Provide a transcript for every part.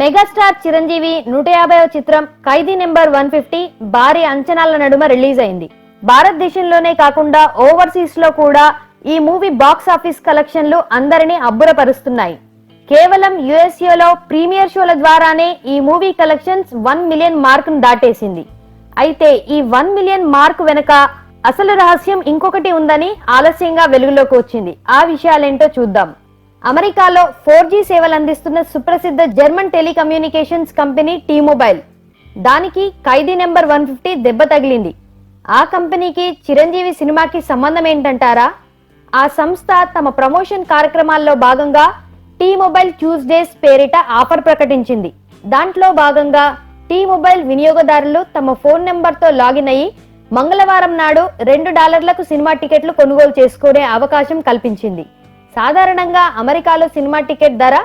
Megastar Chiranjeevi నూట యాభైవ చిత్రం ఖైదీ నెంబర్ వన్ ఫిఫ్టీ భారీ అంచనాల నడుమ రిలీజ్ అయింది. భారతదేశంలోనే కాకుండా ఓవర్సీస్లో కూడా ఈ మూవీ బాక్స్ ఆఫీస్ కలెక్షన్లు అందరినీ అబ్బురపరుస్తున్నాయి. కేవలం యుఎస్ఏలో ప్రీమియర్ షోల ద్వారానే ఈ movie collections one million mark దాటేసింది. అయితే ఈ వన్ మిలియన్ మార్క్ వెనుక అసలు రహస్యం ఇంకొకటి ఉందని ఆలస్యంగా వెలుగులోకి వచ్చింది. ఆ విషయాలేంటో చూద్దాం. అమెరికాలో ఫోర్ జీ సేవలు అందిస్తున్న సుప్రసిద్ధ German telecommunications company T mobile దానికి ఖైదీ నెంబర్ వన్ ఫిఫ్టీ దెబ్బ తగిలింది. ఆ కంపెనీకి చిరంజీవి సినిమాకి సంబంధం ఏంటంటారా? ఆ సంస్థ తమ ప్రమోషన్ కార్యక్రమాల్లో భాగంగా టీ మొబైల్ ట్యూస్డేస్ పేరిట ఆఫర్ ప్రకటించింది. దాంట్లో భాగంగా టీ మొబైల్ వినియోగదారులు తమ ఫోన్ నెంబర్తో లాగిన్ అయ్యి మంగళవారం నాడు రెండు డాలర్లకు సినిమా టికెట్లు కొనుగోలు చేసుకునే అవకాశం కల్పించింది. సాధారణంగా అమెరికాలో సినిమా టికెట్ ధర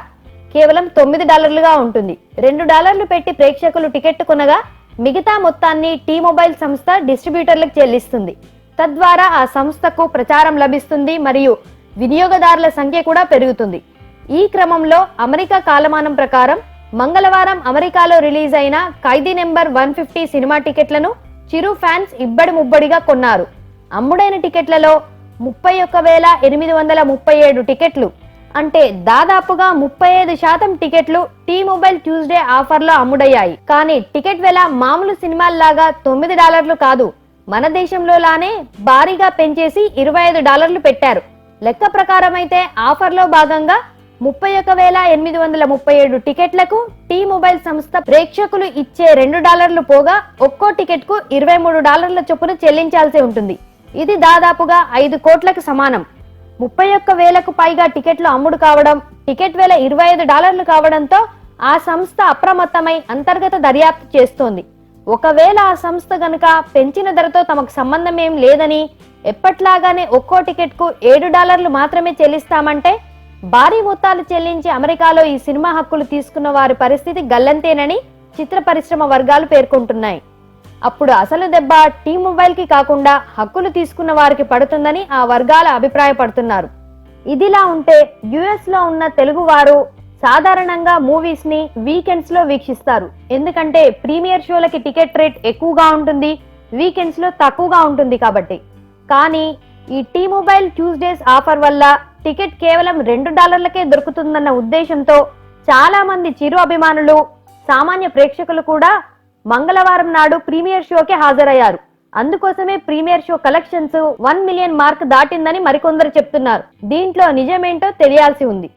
కేవలం తొమ్మిది డాలర్లుగా ఉంటుంది. రెండు డాలర్లు పెట్టి ప్రేక్షకులు టికెట్ కొనగా మిగతా మొత్తాన్ని టీ మొబైల్ సంస్థ డిస్ట్రిబ్యూటర్లకు చెల్లిస్తుంది. తద్వారా ఆ సంస్థకు ప్రచారం లభిస్తుంది మరియు వినియోగదారుల సంఖ్య కూడా పెరుగుతుంది. ఈ క్రమంలో అమెరికా కాలమానం ప్రకారం మంగళవారం అమెరికాలో రిలీజ్ అయిన Khaidi number one fifty cinema టికెట్లను చిరు ఫ్యాన్స్ ఇబ్బడి ముబ్బడిగా కొన్నారు. అమ్ముడైన టికెట్లలో ముప్పై ఒక్క వేల ఎనిమిది వందల ముప్పై ఏడు టికెట్లు. అంటే దాదాపుగా ముప్పై ఐదు శాతం టికెట్లు టీ మొబైల్ ట్యూస్డే ఆఫర్లో అమ్ముడయ్యాయి. కానీ టికెట్ వెల మామూలు సినిమాల్లాగా తొమ్మిది డాలర్లు కాదు. మన దేశంలోలానే భారీగా పెంచేసి ఇరవై ఐదు డాలర్లు పెట్టారు. లెక్క ప్రకారం అయితే ఆఫర్లో భాగంగా ముప్పై ఒక వేల ఎనిమిది వందల ముప్పై ఏడు టికెట్లకు టీ మొబైల్ సంస్థ ప్రేక్షకులు ఇచ్చే రెండు డాలర్లు పోగా ఒక్కో టికెట్కు ఇరవై మూడు డాలర్ల చొప్పున చెల్లించాల్సి ఉంటుంది. ఇది దాదాపుగా ఐదు కోట్లకు సమానం. ముప్పై ఒక్క వేలకు పైగా టికెట్లు అమ్ముడు కావడం టికెట్ వేల ఇరవై ఐదు డాలర్లు కావడంతో ఆ సంస్థ అప్రమత్తమై అంతర్గత దర్యాప్తు చేస్తోంది. ఒకవేళ ఆ సంస్థ గనుక పెంచిన ధరతో తమకు సంబంధం ఏం లేదని ఎప్పట్లాగానే ఒక్కో టికెట్కు ఏడు డాలర్లు మాత్రమే చెల్లిస్తామంటే భారీ మొత్తాలు చెల్లించి అమెరికాలో ఈ సినిమా హక్కులు తీసుకున్న వారి పరిస్థితి గల్లంతేనని చిత్ర పరిశ్రమ వర్గాలు పేర్కొంటున్నాయి. అప్పుడు అసలు దెబ్బ టీ మొబైల్కి కాకుండా హక్కులు తీసుకున్న వారికి పడుతుందని ఆ వర్గాల అభిప్రాయపడుతున్నారు. ఇదిలా ఉంటే యుఎస్లో ఉన్న తెలుగు వారు సాధారణంగా మూవీస్ని వీకెండ్స్లో వీక్షిస్తారు. ఎందుకంటే ప్రీమియర్ షోలకి టికెట్ రేట్ ఎక్కువగా ఉంటుంది వీకెండ్స్లో తక్కువగా ఉంటుంది కాబట్టి. కానీ ఈ టీ మొబైల్ ట్యూస్డేస్ ఆఫర్ వల్ల టికెట్ కేవలం రెండు డాలర్లకే దొరుకుతుందన్న ఉద్దేశంతో చాలా మంది చిరు అభిమానులు సామాన్య ప్రేక్షకులు కూడా మంగళవారం నాడు ప్రీమియర్ షోకి హాజరయ్యారు. అందుకోసమే premiere show collections one million mark దాటిందని మరికొందరు చెప్తున్నారు. దీంట్లో నిజమేంటో తెలియాల్సి ఉంది.